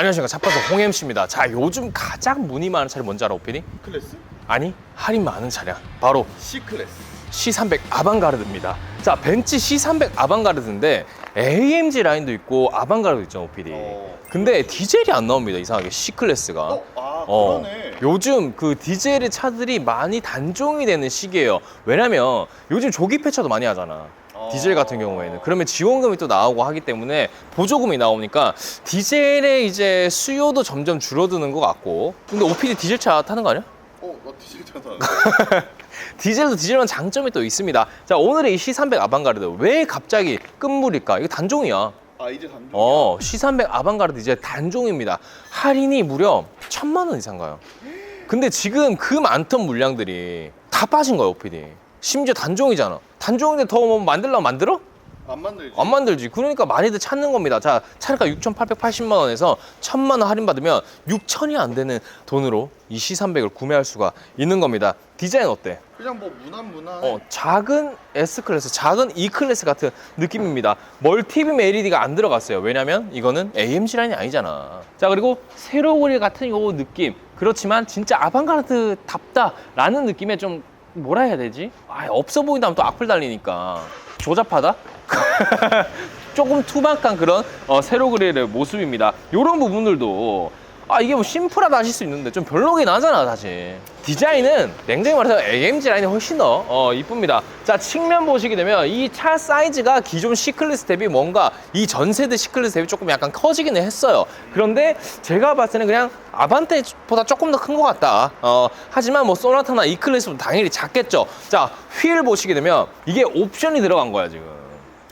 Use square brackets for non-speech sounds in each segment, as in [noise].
안녕하십니까 자파서 홍MC입니다 자 요즘 가장 문의 많은 차량 뭔지 알아 오피디? 클래스? 아니 할인 많은 차량 바로 C 클래스. C300 아방가르드입니다 자 벤츠 C300 아방가르드인데 AMG 라인도 있고 아방가르드 있죠 오피디 어. 근데 디젤이 안 나옵니다 이상하게 C클래스가 어, 아 어, 그러네. 요즘 그 디젤 차들이 많이 단종이 되는 시기예요. 왜냐면 요즘 조기 폐차도 많이 하잖아. 어. 디젤 같은 경우에는 그러면 지원금이 또 나오고 하기 때문에 보조금이 나오니까 디젤의 이제 수요도 점점 줄어드는 것 같고 근데 OPD 디젤 차 타는 거 아니야? 어, 나 디젤 타다. [laughs] 디젤도 디젤만 장점이 또 있습니다. 자 오늘의 이 C300 아방가르드 왜 갑자기 끝물일까? 이거 단종이야. 아 이제 단종. 어 C300 아방가르드 이제 단종입니다. 할인이 무려 천만 원 이상 가요. 근데 지금 그 많던 물량들이 다 빠진 거예요, OPD. 심지어 단종이잖아. 단종인데 더 뭐 만들려면 만들어? 안 만들지. 안 만들지. 그러니까 많이들 찾는 겁니다. 자, 차가 6,880만 원에서 1,000만 원 할인 받으면 6천이 안 되는 돈으로 이 C300을 구매할 수가 있는 겁니다. 디자인 어때? 그냥 뭐 무난 무난. 어, 작은 S 클래스, 작은 E 클래스 같은 느낌입니다. 멀티빔 LED가 안 들어갔어요. 왜냐면 이거는 AMG 라인이 아니잖아. 자, 그리고 세로 그릴 같은 요 느낌. 그렇지만 진짜 아방가르드 답다라는 느낌에 좀 뭐라 해야 되지? 아, 없어 보인다면 또 악플 달리니까 조잡하다? [laughs] 조금 투박한 그런 어, 세로 그릴의 모습입니다. 이런 부분들도 아 이게 뭐 심플하다 하실 수 있는데 좀 별로긴 하잖아 사실. 디자인은 냉정히 말해서 AMG 라인이 훨씬 더 어, 이쁩니다. 자 측면 보시게 되면 이 차 사이즈가 기존 C클래스 대비 뭔가 이 전세대 C클래스 대비 조금 약간 커지기는 했어요. 그런데 제가 봤을 때는 그냥 아반떼보다 조금 더 큰 것 같다. 어, 하지만 뭐 소나타나 E클래스보다 당연히 작겠죠. 자 휠 보시게 되면 이게 옵션이 들어간 거야 지금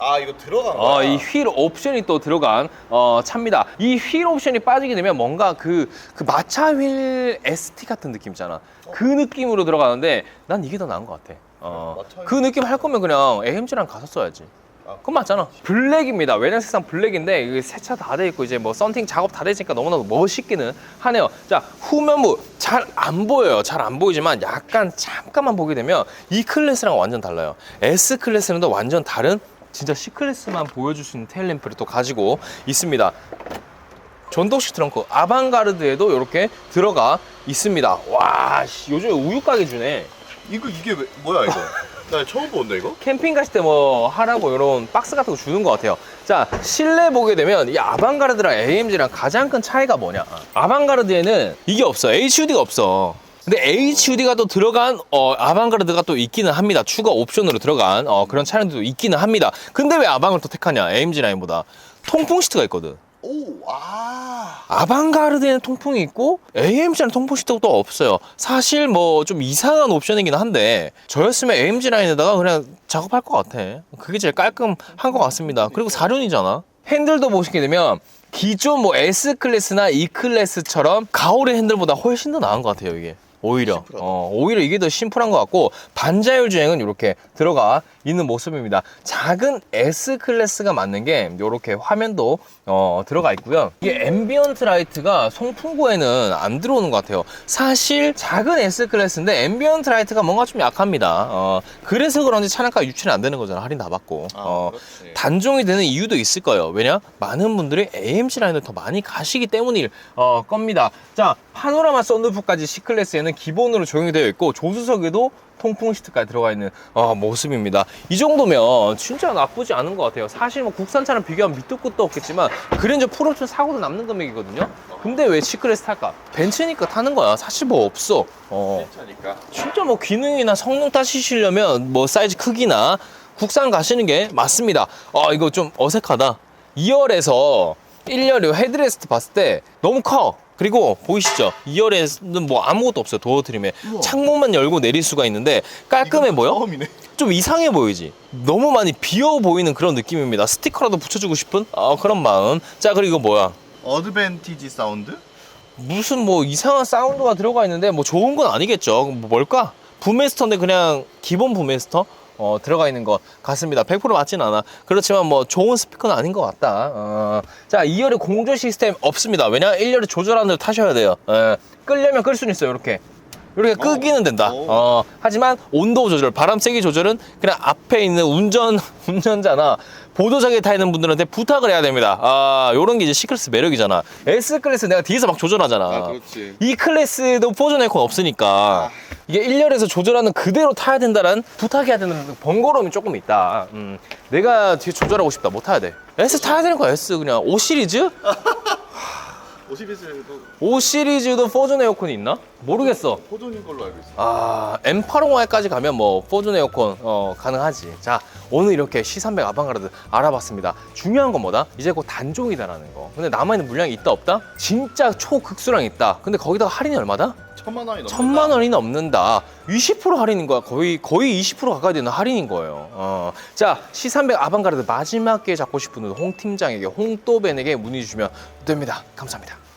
아 이거 들어간 거야. 어, 이 휠 옵션이 또 들어간 어, 차입니다. 이 휠 옵션이 빠지게 되면 뭔가 그, 그 마차 휠 ST 같은 느낌 있잖아. 그 느낌으로 들어가는데 난 이게 더 나은 것 같아. 어, 마차 휠. 그 느낌 할 거면 그냥 AMG랑 가서 써야지. 아, 그건 맞잖아. 블랙입니다. 외장 색상 블랙인데 세차 다 돼 있고 이제 뭐 썬팅 작업 다돼 있으니까 너무나도 멋있기는 하네요. 자 후면부 잘 안 보여요. 잘 안 보이지만 약간 잠깐만 보게 되면 E 클래스랑 완전 달라요. S 클래스는 또 완전 다른 진짜 C 클래스만 보여줄 수 있는 테일 램프를 또 가지고 있습니다. 전동식 트렁크 아방가르드에도 이렇게 들어가 있습니다. 와 씨, 요즘에 우유 가게 주네. 이거 이게 왜, 뭐야 이거? [laughs] 나 처음 본다 이거? 캠핑 가실 때 뭐 하라고 이런 박스 같은 거 주는 것 같아요. 자, 실내 보게 되면 이 아방가르드랑 AMG랑 가장 큰 차이가 뭐냐? 아방가르드에는 이게 없어. HUD가 없어. 근데 HUD가 또 들어간 어, 아방가르드가 또 있기는 합니다. 추가 옵션으로 들어간 어, 그런 차량들도 있기는 합니다. 근데 왜 아방을 또 택하냐? AMG 라인보다 통풍 시트가 있거든. 오, 아. 아방가르드에는 통풍이 있고 AMG는 통풍 시트가 또 없어요. 사실 뭐 좀 이상한 옵션이긴 한데 저였으면 AMG 라인에다가 그냥 작업할 것 같아. 그게 제일 깔끔한 것 같습니다. 그리고 4륜이잖아. 핸들도 보시게 되면 기존 뭐 S 클래스나 E 클래스처럼 가오리 핸들보다 훨씬 더 나은 것 같아요 이게. 오히려. 어, 오히려 이게 더 심플한 것 같고 반자율 주행은 이렇게 들어가 있는 모습입니다. 작은 S 클래스가 맞는 게 이렇게 화면도 어, 들어가 있고요. 이게 앰비언트 라이트가 송풍구에는 안 들어오는 것 같아요. 사실 작은 S 클래스인데 앰비언트 라이트가 뭔가 좀 약합니다. 어, 그래서 그런지 차량가 유출이 안 되는 거잖아. 할인 다 받고. 아, 어. 단종이 되는 이유도 있을 거예요. 왜냐? 많은 분들이 AMG 라인을 더 많이 가시기 때문일 어, 겁니다. 자, 파노라마 썬루프까지 C클래스에는 기본으로 적용이 되어 있고 조수석에도 통풍 시트까지 들어가 있는 어, 모습입니다. 이 정도면 진짜 나쁘지 않은 것 같아요. 사실 뭐 국산차랑 비교하면 밑도 끝도 없겠지만 그랜저 풀옵션 사고도 남는 금액이거든요. 근데 왜 C클래스 탈까? 벤츠니까 타는 거야. 사실 뭐 없어. 어. 괜찮으니까. 진짜 뭐 기능이나 성능 따지시려면 뭐 사이즈 크기나 국산 가시는 게 맞습니다. 아 이거 좀 어색하다. 2열에서 1열 이 헤드레스트 봤을 때 너무 커. 그리고 보이시죠? 2열에는 뭐 아무것도 없어요. 도어 트림에 우와. 창문만 열고 내릴 수가 있는데 깔끔해 보여? 처음이네. 좀 이상해 보이지? 너무 많이 비어 보이는 그런 느낌입니다. 스티커라도 붙여주고 싶은 아, 그런 마음. 자 그리고 뭐야? 어드밴티지 사운드? 무슨 뭐 이상한 사운드가 들어가 있는데 뭐 좋은 건 아니겠죠. 뭐 뭘까? 부메스터인데 그냥 기본 부메스터 어, 들어가 있는 것 같습니다. 100% 맞진 않아. 그렇지만 뭐 좋은 스피커는 아닌 것 같다. 어. 자, 2열에 공조 시스템 없습니다. 왜냐? 1열에 조절하는 대로 타셔야 돼요. 예. 끌려면 끌 수는 있어요. 이렇게. 이렇게 끄기는 된다. 오. 어, 하지만 온도 조절, 바람 세기 조절은 그냥 앞에 있는 운전 [laughs] 운전자나 보조석에 타 있는 분들한테 부탁을 해야 됩니다. 아, 요런 게 이제 C클래스 매력이잖아. S클래스 내가 뒤에서 막 조절하잖아. 아, 그렇지. 이 클래스도 포전 에어컨 없으니까 이게 1열에서 조절하는 그대로 타야 된다는 부탁해야 되는 번거로움이 조금 있다. 음, 내가 뒤에 조절하고 싶다. 못 타야 돼. S 타야 되는 거야, S 그냥. 5 시리즈? 50에서도 5 시리즈도 포전 에어컨이 있나? 모르겠어. 포존인 걸로 알고 있어. 아, M850I까지 가면 뭐 포준 에어컨 어, 가능하지. 자, 오늘 이렇게 C300 아방가르드 알아봤습니다. 중요한 건 뭐다? 이제 곧 단종이다라는 거. 근데 남아있는 물량이 있다 없다? 진짜 초극수량 있다. 근데 거기다가 할인이 얼마다? 천만 원이 넘는다. 천만 원이 넘는다. 20% 할인인 거야. 거의 거의 20% 가까이 되는 할인인 거예요. 어. 자, C300 아방가르드 마지막 기회 잡고 싶은 홍 팀장에게 홍또벤에게 문의 주시면 됩니다. 감사합니다.